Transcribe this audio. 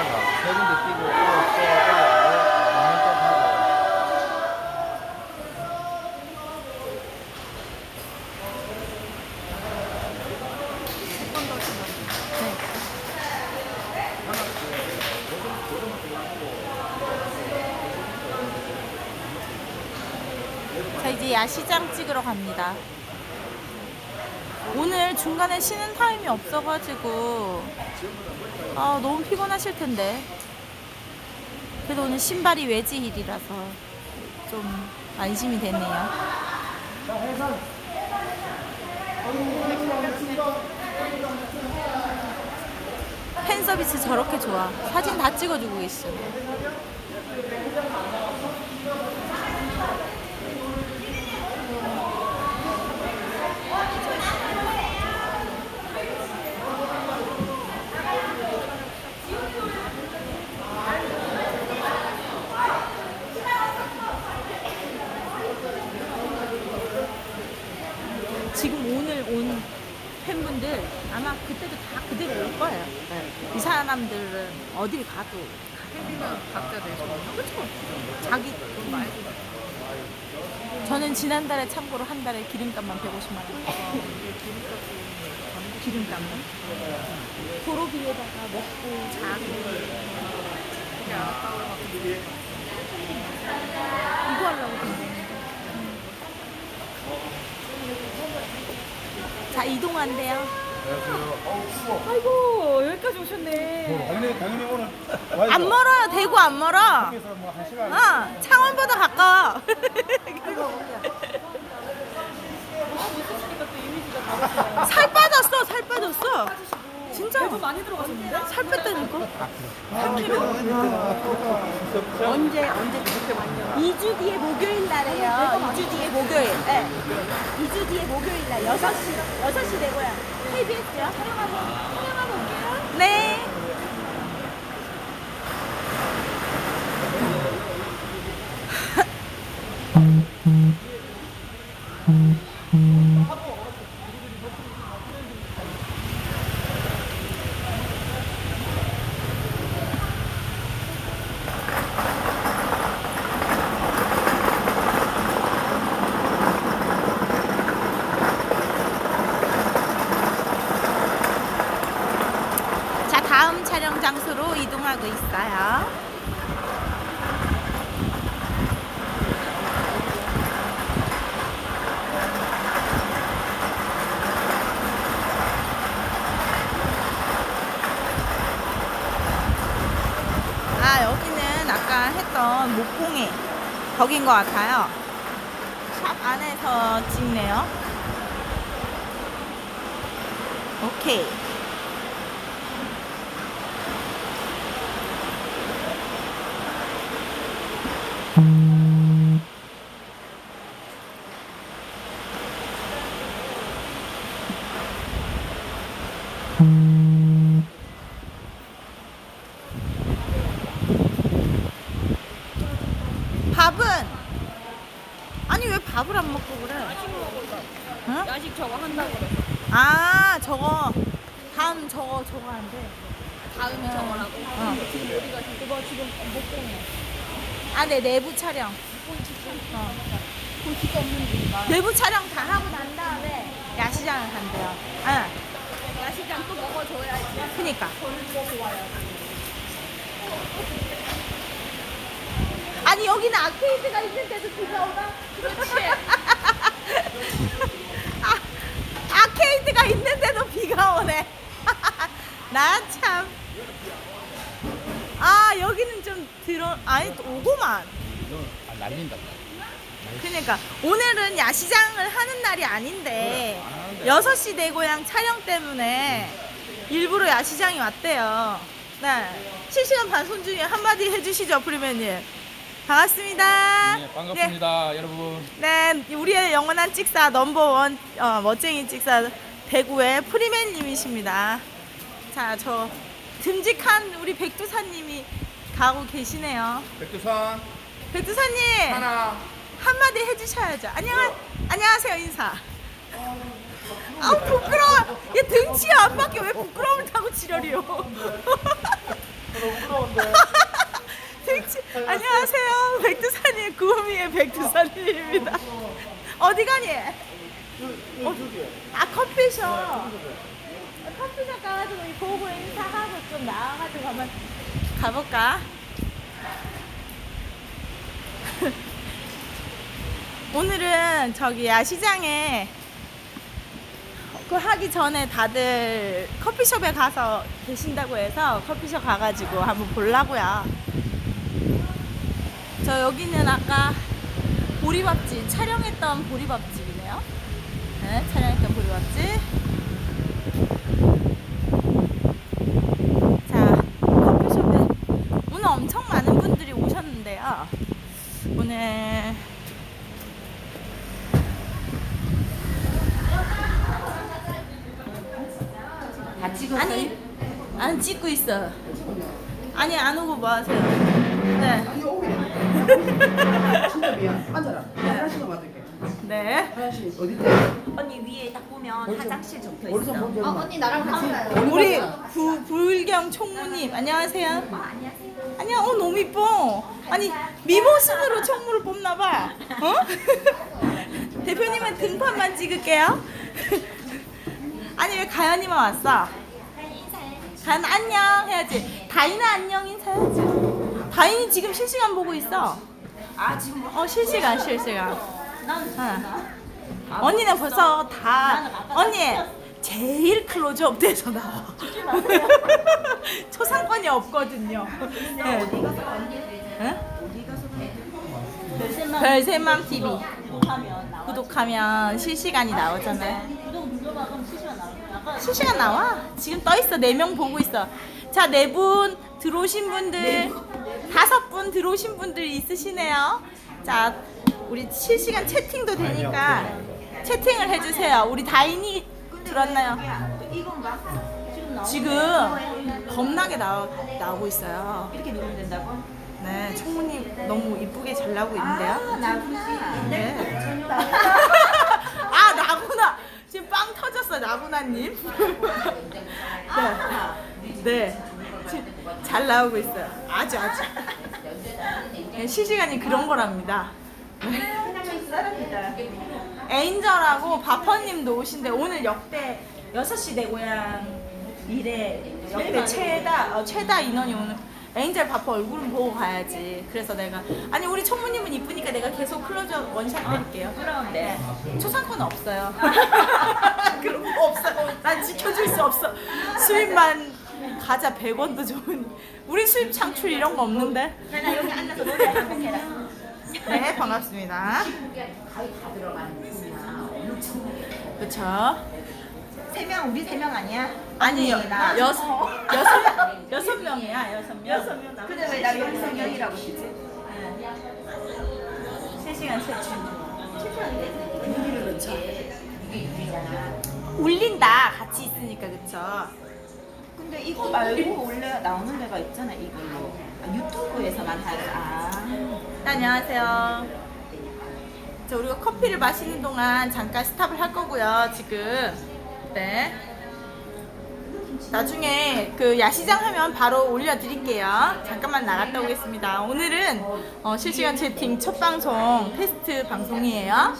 갔다가 세 군데 뛰고 또, 또 올라가고 공연 또 하고 자 이제 야시장 찍으러 갑니다. 오늘 중간에 쉬는 타임이 없어가지고 아 너무 피곤하실 텐데 그래도 오늘 신발이 외지 힐이라서 좀 안심이 되네요. 팬 서비스 저렇게 좋아. 사진 다 찍어주고 있어. 지금 오늘 온 팬분들 아마 그때도 다 그대로 올 거예요. 이 사람들은 어딜 가도 각자 내서 그렇죠. 자기 돈 많이 저는 지난달에 참고로 한 달에 기름값만 150만 원. 기름값만? 도로비에다가 먹고 자고 이거 하려고 돈 버는데. 자 이동한대요. 안녕하세요 어우 추워 아이고 여기까지 오셨네. 당연히 당연히 오늘 와야죠 안 멀어요. 대구 안 멀어. 그래서 뭐 한 시간 어, 창원보다 가까워. 살 빠졌어, 살 빠졌어. 진짜 많이 들어갔었는데? 살 뺐다니까. 언제 언제 그렇게 왔냐? 2주 뒤에 목요일 날에요. 2주 뒤에 목요일. 네. 2주 뒤에 목요일 날 6시 6시 되고요. KBS요. 촬영하고 촬영하고 올게요. 네. 자, 다음 촬영 이동하고 있어요. 아, 여기는 아까 했던 목공예 거긴 것 같아요. 샵 안에서 찍네요. 오케이. 밥은 아니 왜 밥을 안 먹고 그래? 응? 야식 저거 한다고 그래. 아 저거 다음 저거 저거 안 돼. 다음이 저거라고. 어. 지금 그거 지금 못 보네. 아, 네 내부 촬영. 어. 내부 촬영 다 하고 난 다음에 야시장을 간대요. 응. 야식장 또 먹어줘야지. 그니까. 아니 여기는 아케이드가 있는데도 비가 오나? 그렇지. 아, 아케이드가 있는데도 비가 오네. 나 참. 아 여기는 좀 들어 아니 또 오고만. 아, 날린다 그러니까 오늘은 야시장을 하는 날이 아닌데 6시 내 고향 촬영 때문에 일부러 야시장이 왔대요. 네. 실시간 방송 중에 한마디 해주시죠, 프리맨님. 반갑습니다. 네 반갑습니다 여러분 네, 네, 우리의 영원한 찍사 넘버원 어, 멋쟁이 찍사 대구의 프리맨님이십니다. 자, 저 듬직한 우리 백두사님이 가고 계시네요. 백두산 백두사님 하나 한마디 해주셔야죠. 안녕 안녕하세요 인사. 아 부끄러워. 얘 등치에 안 맞게 왜 부끄러움을 타고 지랄이요? 건데. 백치, 안녕하세요. 백두산의 구미의 백두산입니다. 어디 가니? 어, 아 커피숍. 커피숍 가가지고 이 보고 인사하고 좀 나와가지고 한번 가볼까? 오늘은 저기 야 시장에 그 하기 전에 다들 커피숍에 가서 계신다고 해서 커피숍 가가지고 한번 보려고요. 저 여기는 아까 보리밥집 촬영했던 보리밥집이네요. 네, 촬영했던 보리밥집. 자, 커피숍에 오늘 엄청 많은 분들이 오셨는데요. 오늘 다 찍었어요? 아니 안 찍고 있어. 아니 안 오고 뭐 하세요? 네. 진짜 미안. 앉아라. 네. 화장실 어디 있대? 언니 위에 딱 보면 화장실 적혀 어디서 있어. 먼저 어, 언니 나랑 같이 가요. 우리 부, 불경 총무님 안녕하세요. 안녕하세요. 안녕. 어 너무 이뻐. 아니 미모 순으로 총무를 뽑나봐. 어? 대표님은 등판만 찍을게요. 아니 왜 가연이만 왔어? 가연 안녕 해야지. 다인아 안녕 인사해야지. 다인이 지금 실시간 보고 있어. 아 지금 어 실시간 실시간. 어. 언니는 벌써 다 언니 제일 클로즈업 돼서 나와. 초상권이 없거든요. 네. 응? 별세맘 TV 구독하면 실시간이 나오잖아요. 실시간 나와. 지금 떠 있어. 네 명 보고 있어. 자, 네 분 들어오신 분들 다섯 분 들어오신 분들 있으시네요. 자, 우리 실시간 채팅도 되니까 채팅을 해주세요. 우리 다인이 들었나요? 지금 겁나게 나오, 나오고 있어요. 이렇게 누르면 된다고? 네, 총무님 너무 이쁘게 잘 나오고 있는데요. 아 나구나. 네. 아 나구나. 지금 빵 터졌어 나구나님. 네. 네. 지금 잘 나오고 있어요. 아주 아주. 네, 실시간이 그런 거랍니다. 에인절하고 바퍼님도 오신데 오늘 역대 6시 내 고향 일에 역대 최다 어, 최다 인원이 오늘 에인절 바퍼 얼굴은 보고 가야지. 그래서 내가 아니 우리 총무님은 이쁘니까 내가 계속 클로즈업 원샷 드릴게요. 그런데 초상권 없어요. 그런 거 없어. 난 지켜줄 수 없어. 수입만 가자 100원도 좋은. 우리 수입 창출 이런 거 없는데. 나 여기 앉아서 노래 한곡 해라. 네 반갑습니다. 그렇죠. 세명 우리 세 명 아니야? 아니 여, 나. 여섯 여섯 여섯 명이야 여섯 명. 여섯 명. 근데 왜 나 명이라고 쓰지? 실시간 채팅. 그렇죠. 울린다 같이 있으니까 그렇죠. 근데 이거 말고 원래 나오는 데가 있잖아 이걸로. 아, 유튜브에서만 하지. 아. 네, 안녕하세요. 자, 우리가 커피를 마시는 동안 잠깐 스탑을 할 거고요. 지금 네. 나중에 그 야시장 하면 바로 올려드릴게요. 잠깐만 나갔다 오겠습니다. 오늘은 어, 실시간 채팅 첫 방송 테스트 방송이에요.